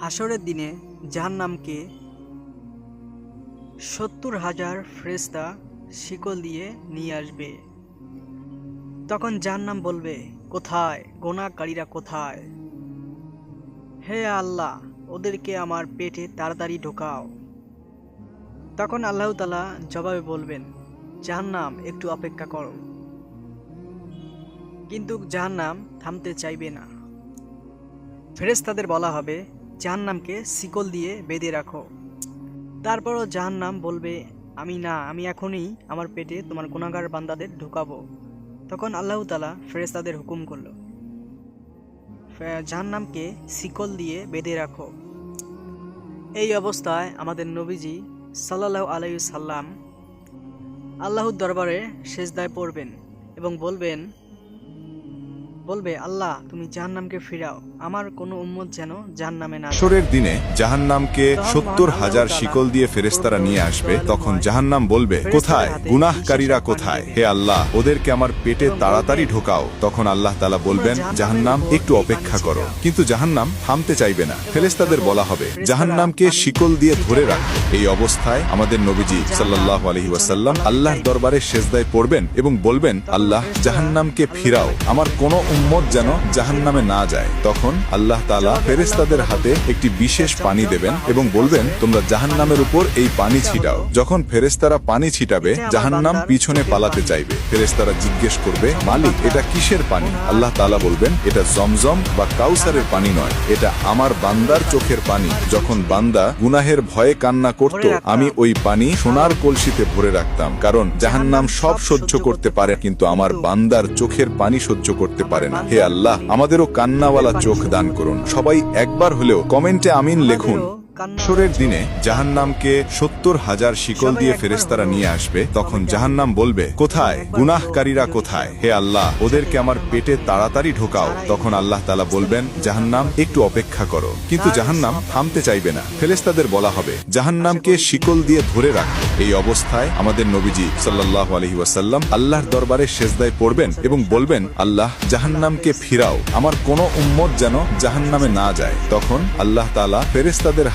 হাসরের দিনে জাহান্নামকে সত্তর হাজার ফ্রেস্তা শিকল দিয়ে নিয়ে আসবে। তখন জাহান্নাম বলবে, কোথায়? গোনাকারীরা কোথায়? হে আল্লাহ, ওদেরকে আমার পেটে তাড়াতাড়ি ঢোকাও। তখন আল্লাহ তালা জবাবে বলবেন, জাহান্নাম, একটু অপেক্ষা করো। কিন্তু জাহান্নাম থামতে চাইবে না। ফেরেশতাদের বলা হবে জাহান্নামকে শিকল দিয়ে বেঁধে রাখো। তারপরও জাহান্নাম বলবে, আমি না, আমি এখনই আমার পেটে তোমার গুণাগার বান্দাদের ঢুকাবো। তখন আল্লাহ তালা ফেরেশতাদের হুকুম করল জাহান্নামকে শিকল দিয়ে বেঁধে রাখো। এই অবস্থায় আমাদের নবীজি সাল্লাহ আলাই সাল্লাম আল্লাহর দরবারে সেজদায় পড়বেন এবং বলবেন বলবে আল্লাহ তুমি জাহান্নামকে ফিরাও। আমার কোনো উম্মত যেন জাহান্নামে না যায়। হাসরের দিনে জাহান্নামকে সত্তর হাজার শিকল দিয়ে ফেরেস্তারা নিয়ে আসবে। তখন জাহান্নাম বলবে কোথায়? গুনাহকারীরা কোথায়? হে আল্লাহ ওদেরকে আমার পেটে তাড়াতাড়ি ঢোকাও। তখন আল্লাহ তালা বলবেন জাহান্নাম একটু অপেক্ষা করো। কিন্তু জাহান্নাম থামতে চাইবে না। ফেরেস্তাদের বলা হবে জাহান্নামকে শিকল দিয়ে ধরে রাখো। এই অবস্থায় আমাদের নবীজি সাল্লাহ আলহি ওয়াসাল্লাম আল্লাহর দরবারে সেজদায় পড়বেন এবং বলবেন আল্লাহ জাহান্নামকে ফিরাও। আমার কোনো উম্মত যেন জাহান্নামে না যায়। তখন আল্লাহ তালা ফেরেস্তাদের হাতে একটি বিশেষ পানি দেবেন এবং বলবেন, তোমরা জাহান্নামের উপর এই পানি ছিটাও। যখন ফেরেস্তারা পানি ছিটাবে, জাহান্নাম পিছনে পালাতে চাইবে। ফেরেস্তারা জিজ্ঞেস করবে, মালিক, এটা কিসের পানি? আল্লাহ তালা বলবেন, এটা জমজম বা কাউসারের পানি নয়, এটা আমার বান্দার চোখের পানি। যখন বান্দা গুনাহের ভয়ে কান্না করত, আমি ওই পানি সোনার কলসিতে ভরে রাখতাম। কারণ জাহান্নাম সব সহ্য করতে পারে, কিন্তু আমার বান্দার চোখের পানি সহ্য করতে পারে না হে আল্লাহ আমাদেরও কান্নাওয়ালা চোখ দান করুন। সবাই একবার হলেও কমেন্টে আমিন লিখুন। হাসরের দিনে জাহান্নামকে সত্তর হাজার শিকল দিয়ে ফেরেস্তারা নিয়ে আসবে তখন জাহান্নাম বলবে কোথায়? গুনাহকারীরা কোথায়? হে আল্লাহ ওদেরকে আমার পেটে তাড়াতাড়ি ঢোকাও। তখন আল্লাহ তালা বলবেন জাহান্নাম একটু অপেক্ষা করো। কিন্তু জাহান্নাম থামতে চাইবে না। ফেরেস্তাদের বলা হবে জাহান্নামকে শিকল দিয়ে ধরে রাখো। এই অবস্থায় আমাদের নবীজি সাল্লাহ আলহি ওয়াসাল্লাম আল্লাহর দরবারে সেজদায় পড়বেন এবং বলবেন আল্লাহ জাহান্নামকে ফিরাও। আমার কোনো উম্মত যেন জাহান্নামে না যায়। তখন আল্লাহ তালা ফেরেস্তাদের